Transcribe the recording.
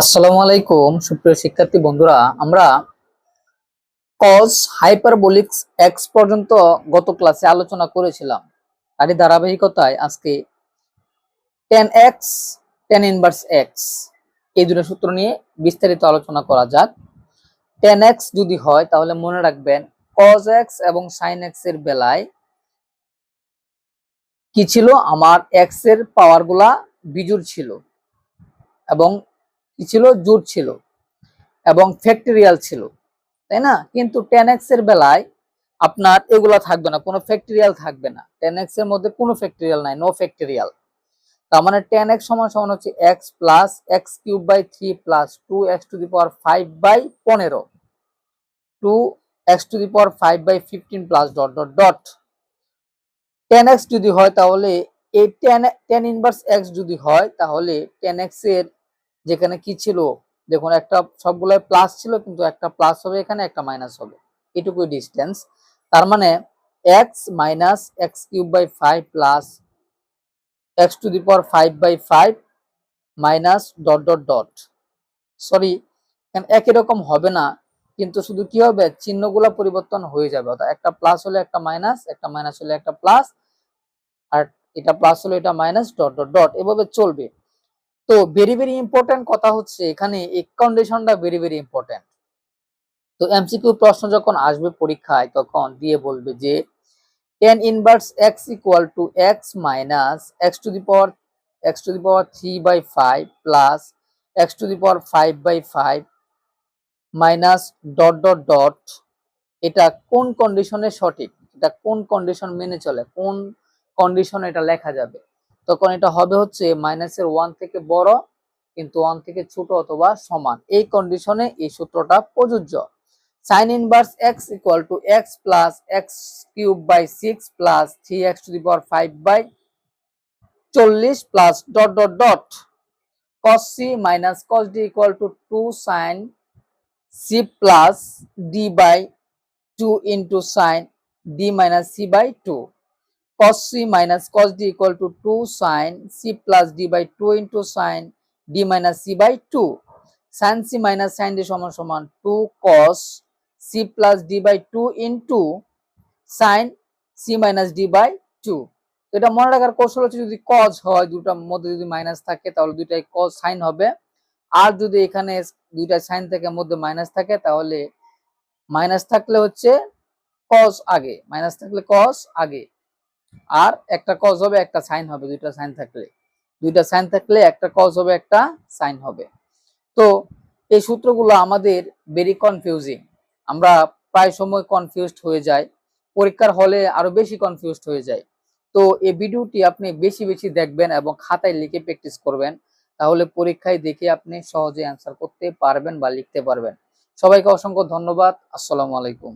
আসসালামু আলাইকুম, সুপ্রিয় শিক্ষার্থী বন্ধুরা। আমরা কজ হাইপারবোলিক্স এক্স পর্যন্ত গত ক্লাসে আলোচনা করেছিলাম। তারই ধারাবাহিকতায় আজকে tan x tan inverse x এই দুটো সূত্র নিয়ে বিস্তারিত আলোচনা করা যাক। টেন এক্স যদি হয়, তাহলে মনে রাখবেন কজ এক্স এবং সাইন এক্সের বেলায় কি ছিল? আমার এক্সের পাওয়ারগুলা বিজুর ছিল। এবং কি ছিল, জুট ছিল এবং ফ্যাক্টরিয়াল ছিল, তাই না? কিন্তু টেন এর বেলায় আপনার এগুলা থাকবে না, কোনো ফ্যাক্টরিয়াল থাকবে না। টেন এর মধ্যে কোনো ফ্যাক্টরিয়াল নাই নো ফ্যাক্টরিয়াল তার মানে টেন এক্স সমান সমান হচ্ছে x plus x cube by three plus two x to the power five by পনেরো। Two x to the power five by fifteen plus dot dot dot tan x যদি হয় তাহলে, এই টেন টেন ইনভার্স এক্স যদি হয় তাহলে ten এক্সের যেখানে কি ছিল? দেখুন, একটা সবগুলো প্লাস ছিল, কিন্তু একটা প্লাস হবে এখানে, একটা মাইনাস হবে। এটুকুই ডিস্টেন্স তার মানে x minus x cube by five plus x to the power five by five minus dot dot dot sorry একই রকম হবে না, কিন্তু শুধু কি হবে? চিহ্নগুলো পরিবর্তন হয়ে যাবে। অর্থাৎ একটা প্লাস হলে একটা মাইনাস একটা মাইনাস হলে একটা প্লাস আর এটা প্লাস হলে এটা মাইনাস ডট ডট ডট এভাবে চলবে। তো ভেরি ভেরি ইম্পর্টেন্ট কথা হচ্ছে এখানে এই কন্ডিশনটা ভেরি ভেরি ইম্পর্টেন্ট তো এমসিকিউ প্রশ্ন যখন আসবে পরীক্ষায় তখন দিয়ে বলবে যে tan inverse x equal to x minus x to the power x to the power three by five plus x to the power five by five minus dot dot dot এটা কোন কন্ডিশনে সঠিক? এটা কোন কন্ডিশন মেনে চলে? কোন কন্ডিশনে এটা লেখা যাবে? তখন এটা হবে হচ্ছে মাইনাসের ওয়ান থেকে বড়, কিন্তু ওয়ান থেকে ছোট অথবা সমান। এই কন্ডিশনে এই সূত্রটা প্রযোজ্য। Sin inverse x equal to x plus x cube by six plus three x to the power five by চল্লিশ plus dot dot dot cos c minus cos d equal to 2 sin c plus d by 2 into sin d minus c by 2 cos c minus cos d equal to 2 sin c plus d by 2 into sin d minus c by 2 sin c minus sin d সমান সমান 2 cos c plus d by 2 into sin c minus d by 2 তো এটা মনে রাখার কৌশল হচ্ছে যদি cause হয় দুটার মধ্যে যদি মাইনাস থাকে, তাহলে দুইটাই কজ সাইন হবে। আর যদি এখানে দুইটা সাইন থেকে মধ্যে মাইনাস থাকে, তাহলে মাইনাস থাকলে হচ্ছে কজ আগে। মাইনাস থাকলে কজ আগে। আর একটা কজ হবে, একটা সাইন হবে, দুইটা সাইন থাকলে। দুইটা সাইন থাকলে একটা কজ হবে, একটা সাইন হবে। তো এই সূত্রগুলো আমাদের ভেরি কনফিউজিং আমরা প্রায় সময় কনফিউজড হয়ে যাই, পরীক্ষার হলে আরও বেশি কনফিউজড হয়ে যায় তো এই ভিডিওটি আপনি বেশি বেশি দেখবেন এবং খাতায় লিখে প্র্যাকটিস করবেন, তাহলে পরীক্ষায় দেখে আপনি সহজে অ্যান্সার করতে পারবেন বা লিখতে পারবেন। সবাইকে অসংখ্য ধন্যবাদ। আসসালামু আলাইকুম।